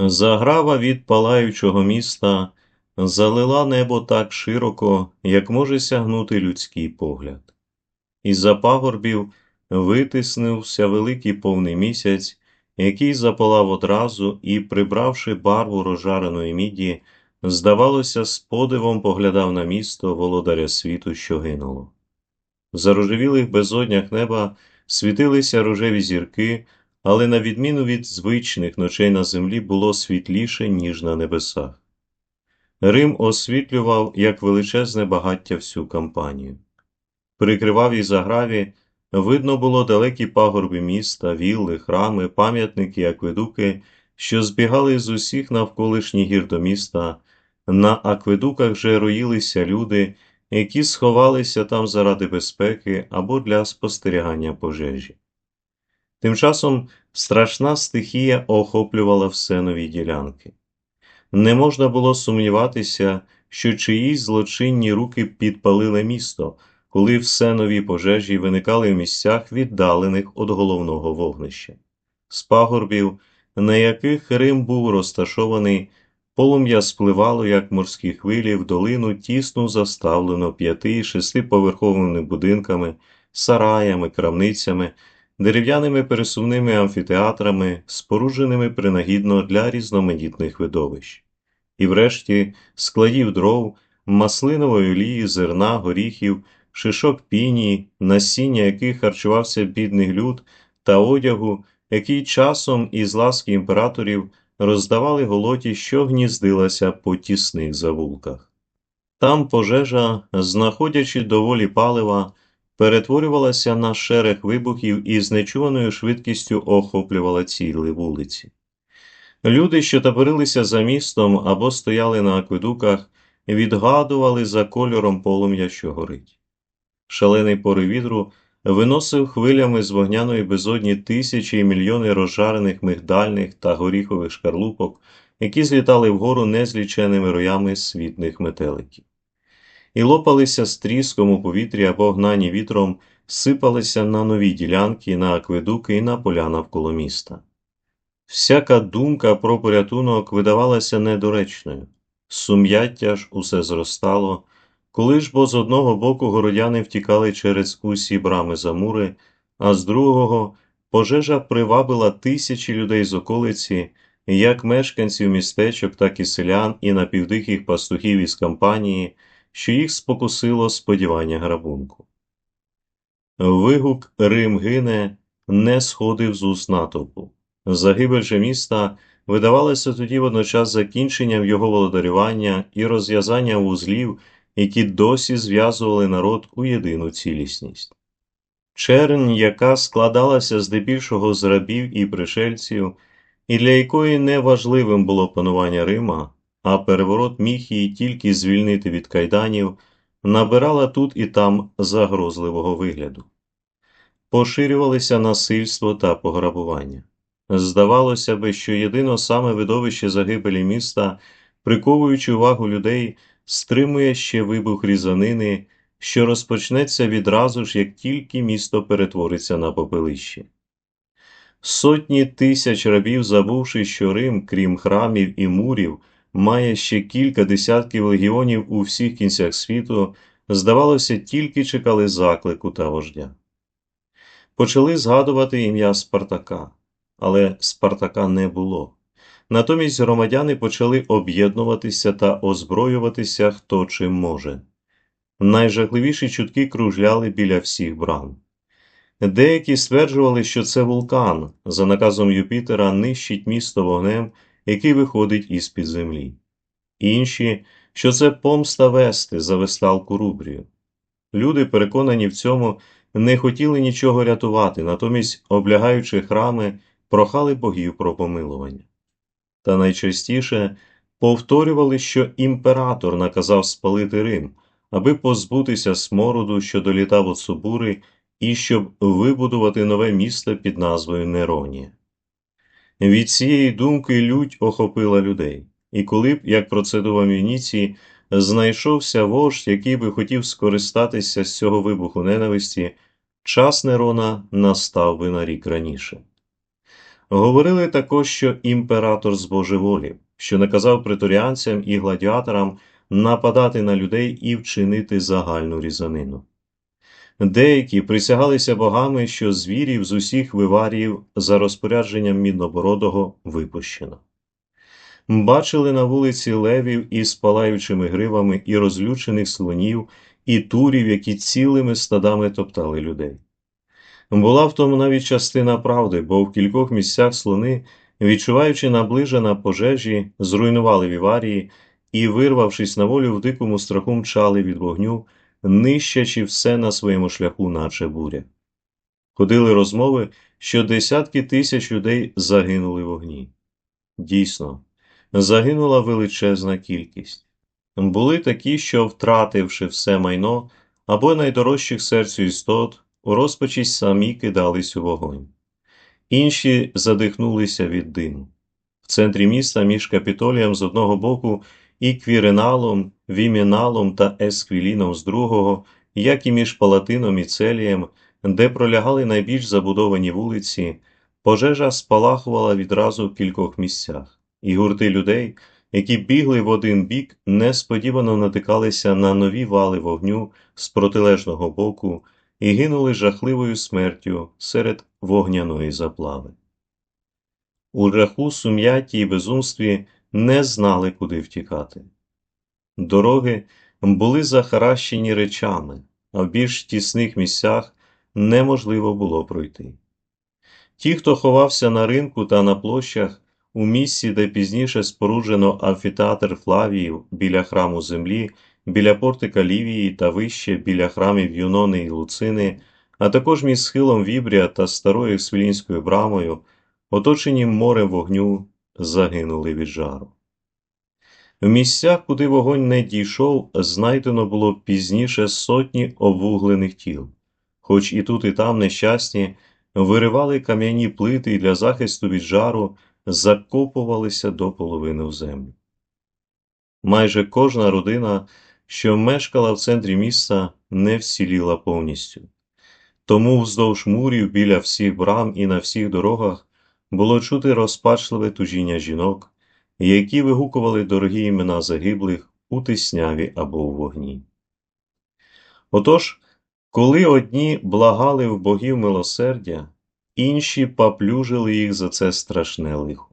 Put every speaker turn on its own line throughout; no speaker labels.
Заграва від палаючого міста залила небо так широко, як може сягнути людський погляд. Із-за пагорбів витиснувся великий повний місяць, який запалав одразу і, прибравши барву розжареної міді, здавалося, з подивом поглядав на місто володаря світу, що гинуло. В зарожевілих безоднях неба світилися рожеві зірки, але на відміну від звичних ночей на землі було світліше, ніж на небесах. Рим освітлював як величезне багаття всю кампанію. При кривавій заграві видно було далекі пагорби міста, вілли, храми, пам'ятники, акведуки, що збігали з усіх навколишніх гір до міста. На акведуках же роїлися люди, які сховалися там заради безпеки або для спостерігання пожежі. Тим часом страшна стихія охоплювала все нові ділянки. Не можна було сумніватися, що чиїсь злочинні руки підпалили місто, коли все нові пожежі виникали в місцях, віддалених від головного вогнища. З пагорбів, на яких Рим був розташований, полум'я спливало, як морські хвилі, в долину тісно заставлено п'яти шестиповерховими будинками, сараями, крамницями, дерев'яними пересувними амфітеатрами, спорудженими принагідно для різноманітних видовищ. І врешті складів дров, маслинової олії, зерна, горіхів, шишок піні, насіння яких харчувався бідний люд, та одягу, який часом із ласки імператорів роздавали голоті, що гніздилася по тісних завулках. Там пожежа, знаходячи доволі палива, перетворювалася на шерех вибухів і з нечуваною швидкістю охоплювала цілі вулиці. Люди, що таборилися за містом або стояли на акведуках, відгадували за кольором полум'я, що горить. Шалений порив вітру виносив хвилями з вогняної безодні тисячі і мільйони розжарених мигдальних та горіхових шкарлупок, які злітали вгору незліченими роями світних метеликів. І лопалися з тріском у повітрі або гнані вітром, сипалися на нові ділянки, на акведуки і на поля навколо міста. Всяка думка про порятунок видавалася недоречною, сум'яття ж усе зростало, коли ж бо з одного боку городяни втікали через усі брами за мури, а з другого пожежа привабила тисячі людей з околиці, як мешканців містечок, так і селян, і напівдихих пастухів із кампанії, що їх спокусило сподівання грабунку. Вигук Рим гине не сходив з уст натовпу. Загибель же міста видавалася тоді водночас закінченням його володарювання і розв'язання вузлів, які досі зв'язували народ у єдину цілісність. Чернь, яка складалася здебільшого з рабів і пришельців, і для якої неважливим було панування Рима, а переворот міг її тільки звільнити від кайданів, набирала тут і там загрозливого вигляду. Поширювалися насильство та пограбування. Здавалося би, що єдино саме видовище загибелі міста, приковуючи увагу людей, стримує ще вибух різанини, що розпочнеться відразу ж, як тільки місто перетвориться на попелище. Сотні тисяч рабів, забувши, що Рим, крім храмів і мурів, має ще кілька десятків легіонів у всіх кінцях світу, здавалося, тільки чекали заклику та вождя. Почали згадувати ім'я Спартака, але Спартака не було. Натомість громадяни почали об'єднуватися та озброюватися хто чим може. Найжахливіші чутки кружляли біля всіх брам. Деякі стверджували, що це вулкан, за наказом Юпітера нищить місто вогнем, який виходить із під землі. Інші, що це помста вести за весталку Рубрію. Люди, переконані в цьому, не хотіли нічого рятувати, натомість, облягаючи храми, прохали богів про помилування. Та найчастіше повторювали, що імператор наказав спалити Рим, аби позбутися смороду, що долітав від Субури, і щоб вибудувати нове місто під назвою Неронія. Від цієї думки лють охопила людей, і коли б, як про це думав Вініцій, знайшовся вождь, який би хотів скористатися з цього вибуху ненависті, час Нерона настав би на рік раніше. Говорили також, що імператор збожеволів, що наказав преторіанцям і гладіаторам нападати на людей і вчинити загальну різанину. Деякі присягалися богами, що звірів з усіх виваріїв за розпорядженням Міднобородого випущено. Бачили на вулиці левів із палаючими гривами і розлючених слонів, і турів, які цілими стадами топтали людей. Була в тому навіть частина правди, бо в кількох місцях слони, відчуваючи наближена пожежі, зруйнували віварії і, вирвавшись на волю в дикому страху, мчали від вогню, нищачи все на своєму шляху, наче буря. Ходили розмови, що десятки тисяч людей загинули в вогні. Дійсно, загинула величезна кількість. Були такі, що, втративши все майно або найдорожчих серцю істот, у розпачі самі кидались у вогонь. Інші задихнулися від диму. В центрі міста між капітолієм з одного боку і квіреналом, віміналом та есквіліном з другого, як і між палатином і целієм, де пролягали найбільш забудовані вулиці, пожежа спалахувала відразу в кількох місцях, і гурти людей, які бігли в один бік, несподівано натикалися на нові вали вогню з протилежного боку і гинули жахливою смертю серед вогняної заплави. У жаху, сум'ятті і безумстві не знали, куди втікати. Дороги були захаращені речами, а в більш тісних місцях неможливо було пройти. Ті, хто ховався на ринку та на площах, у місці, де пізніше споруджено амфітеатр Флавіїв біля храму землі, біля портика Лівії та вище біля храмів Юнони і Луцини, а також між схилом Вібрія та старою Свілінською брамою, оточені морем вогню, загинули від жару. В місцях, куди вогонь не дійшов, знайдено було пізніше сотні обвуглених тіл, хоч і тут, і там нещасні виривали кам'яні плити і для захисту від жару закопувалися до половини в землю. Майже кожна родина, що мешкала в центрі міста, не вціліла повністю. Тому вздовж мурів біля всіх брам і на всіх дорогах було чути розпачливе тужіння жінок, які вигукували дорогі імена загиблих у тисняві або у вогні. Отож, коли одні благали в богів милосердя, інші поплюжили їх за це страшне лихо.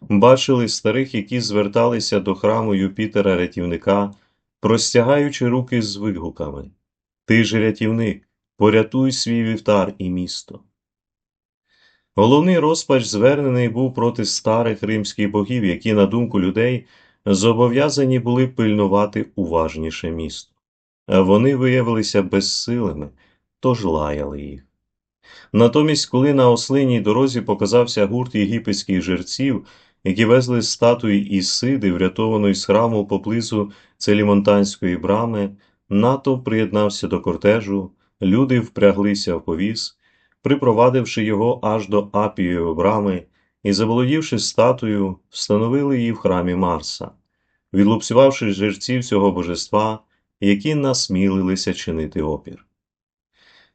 Бачили старих, які зверталися до храму Юпітера рятівника, простягаючи руки з вигуками Ти ж рятівник, порятуй свій вівтар і місто. Головний розпач звернений був проти старих римських богів, які, на думку людей, зобов'язані були пильнувати уважніше місто. Вони виявилися безсилими, тож лаяли їх. Натомість, коли на ослиній дорозі показався гурт єгипетських жерців, які везли статуї Ісиди, врятованої з храму поблизу Целімонтанської брами, НАТО приєднався до кортежу, люди впряглися в повіз, припровадивши його аж до Апієвої брами і, заволодівши статую, встановили її в храмі Марса, відлупцювавши жерців цього божества, які насмілилися чинити опір.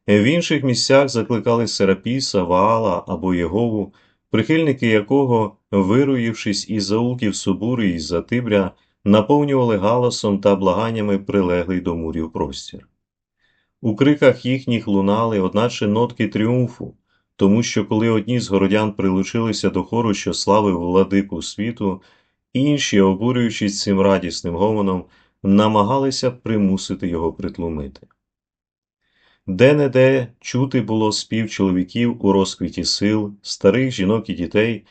В інших місцях закликали Серапіса, Ваала або Єгову, прихильники якого, вируївшись із заулків Субури і за Тибря, наповнювали галасом та благаннями прилеглий до мурів простір. У криках їхніх лунали, одначе нотки тріумфу, тому що коли одні з городян прилучилися до хору, що славив владику світу, інші, обурюючись цим радісним гомоном, намагалися примусити його притлумити. Де-не-де чути було спів чоловіків у розквіті сил, старих жінок і дітей,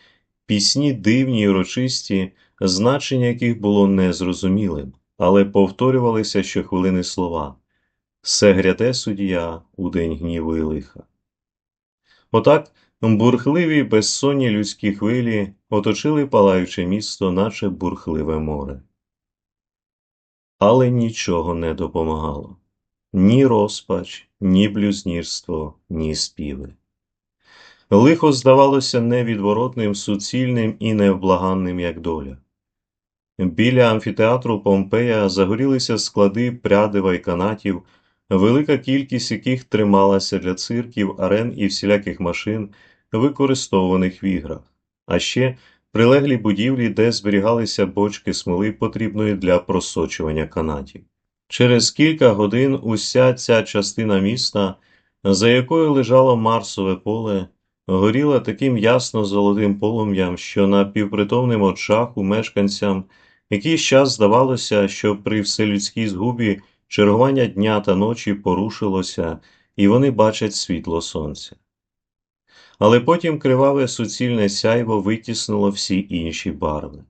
пісні дивні й урочисті, значення яких було незрозумілим, але повторювалися щохвилини слова Се гряде суддя у день гніву і лиха. Отак бурхливі безсонні людські хвилі оточили палаюче місто, наче бурхливе море. Але нічого не допомагало ні розпач, ні блюзнірство, ні співи. Лихо здавалося невідворотним, суцільним і невблаганним, як доля. Біля амфітеатру Помпея загорілися склади прядива й канатів, велика кількість яких трималася для цирків, арен і всіляких машин, використовуваних в іграх, а ще прилеглі будівлі, де зберігалися бочки смоли, потрібної для просочування канатів. Через кілька годин уся ця частина міста, за якою лежало Марсове поле, горіла таким ясно золотим полум'ям, що на півпритомним очах у мешканцям якийсь час здавалося, що при вселюдській згубі чергування дня та ночі порушилося, і вони бачать світло сонця. Але потім криваве суцільне сяйво витіснуло всі інші барви.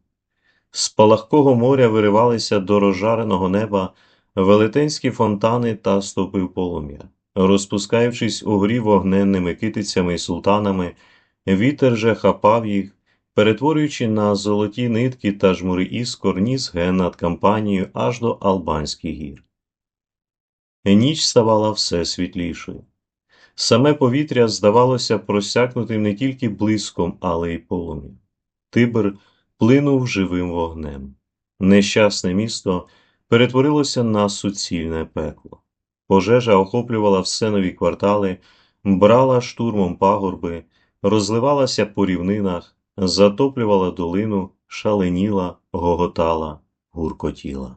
З палахкого моря виривалися до розжареного неба велетенські фонтани та стовпи полум'я. Розпускаючись у грі вогненними китицями і султанами, вітер же хапав їх, перетворюючи на золоті нитки та жмури іскор ніс ген над кампанією аж до Албанських гір. Ніч ставала все світлішою. Саме повітря здавалося просякнутим не тільки блиском, але й полум'ям. Тибр плинув живим вогнем. Нещасне місто перетворилося на суцільне пекло. Пожежа охоплювала все нові квартали, брала штурмом пагорби, розливалася по рівнинах, затоплювала долину, шаленіла, гоготала, гуркотіла.